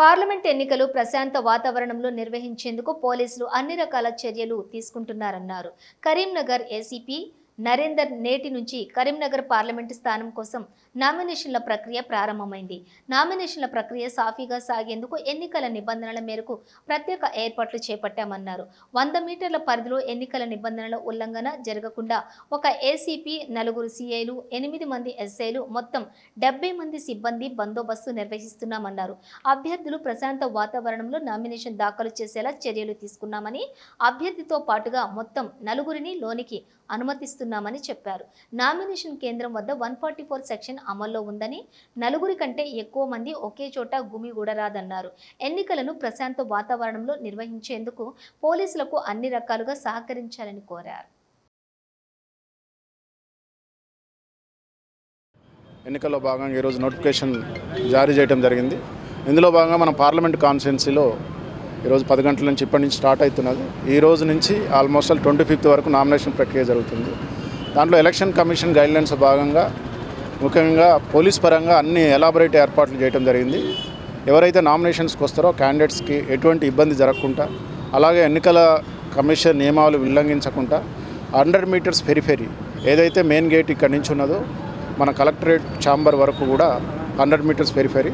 Parliament ఎన్నికలు ప్రశాంత వాతావరణంలో నిర్వహించేందుకు పోలీసులు అన్ని రకాల చర్యలు తీసుకుంటున్నారన్నారు. కరీంనగర్ ఏసీపీ నరేందర్ నేటి నుంచి కరీంనగర్ పార్లమెంటు స్థానం కోసం నామినేషన్ల ప్రక్రియ ప్రారంభమైంది. నామినేషన్ల ప్రక్రియ సాఫీగా సాగేందుకు ఎన్నికల నిబంధనల మేరకు ప్రత్యేక ఏర్పాట్లు చేపట్టామన్నారు. వంద మీటర్ల పరిధిలో ఎన్నికల నిబంధనల ఉల్లంఘన జరగకుండా ఒక ఏసీపీ నలుగురు సీఐలు ఎనిమిది మంది ఎస్ఐలు మొత్తం డెబ్బై మంది సిబ్బంది బందోబస్తు నిర్వహిస్తున్నామన్నారు. అభ్యర్థులు ప్రశాంత వాతావరణంలో నామినేషన్ దాఖలు చేసేలా చర్యలు తీసుకున్నామని అభ్యర్థితో పాటుగా మొత్తం నలుగురిని లోనికి చేస్తున్నామని చెప్పారు. నామినేషన్ కేంద్రం వద్ద వన్ ఫార్టీ ఫోర్ సెక్షన్ అమల్లో ఉందని నలుగురి కంటే ఎక్కువ మంది ఒకే చోట గుమిగూడరాదన్నారు ఎన్నికలను ప్రశాంత వాతావరణంలో నిర్వహించేందుకు పోలీసులకు అన్ని రకాలుగా సహకరించాలని కోరారు. ఎన్నికల్లో భాగంగా ఈరోజు నోటిఫికేషన్ జారీ చేయడం జరిగింది. ఇందులో భాగంగా మన పార్లమెంట్ కాన్స్టిట్యున్సీలో ఈరోజు పది గంటల నుంచి ఇప్పటి నుంచి స్టార్ట్ అవుతున్నది. ఈ రోజు నుంచి ఆల్మోస్ట్ ట్వంటీ ఫిఫ్త్ వరకు నామినేషన్ ప్రక్రియ జరుగుతుంది. దాంట్లో ఎలక్షన్ కమిషన్ గైడ్లైన్స్ భాగంగా ముఖ్యంగా పోలీస్ పరంగా అన్ని ఎలాబరేట్ ఏర్పాట్లు చేయడం జరిగింది. ఎవరైతే నామినేషన్స్కి వస్తారో క్యాండిడేట్స్కి ఎటువంటి ఇబ్బంది జరగకుండా అలాగే ఎన్నికల కమిషన్ నియమాలు ఉల్లంఘించకుండా హండ్రెడ్ మీటర్స్ పెరిఫెరీ ఏదైతే మెయిన్ గేట్ ఇక్కడ నుంచి ఉన్నదో మన కలెక్టరేట్ ఛాంబర్ వరకు కూడా హండ్రెడ్ మీటర్స్ పెరిఫెరీ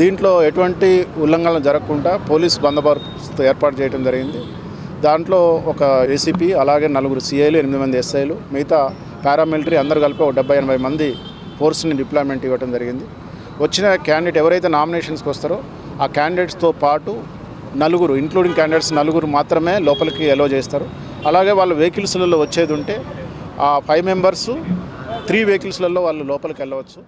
దీంట్లో ఎటువంటి ఉల్లంఘన జరగకుండా పోలీస్ బందోబస్తు ఏర్పాటు చేయడం జరిగింది. దాంట్లో ఒక ఏసీపీ అలాగే నలుగురు సిఐలు ఎనిమిది మంది ఎస్ఐలు మిగతా పారామిలిటరీ అందరు కలిపి ఒక డెబ్బై ఎనభై మంది ఫోర్స్ని డిప్లాయ్మెంట్ ఇవ్వడం జరిగింది. వచ్చిన క్యాండిడేట్ ఎవరైతే నామినేషన్స్కి వస్తారో ఆ క్యాండిడేట్స్తో పాటు నలుగురు ఇంక్లూడింగ్ క్యాండిడేట్స్ నలుగురు మాత్రమే లోపలికి ఎలో చేస్తారు. అలాగే వాళ్ళ వెహికల్స్లలో వచ్చేది ఉంటే ఆ ఫైవ్ మెంబర్స్ త్రీ వెహికల్స్లలో వాళ్ళు లోపలికి వెళ్ళవచ్చు.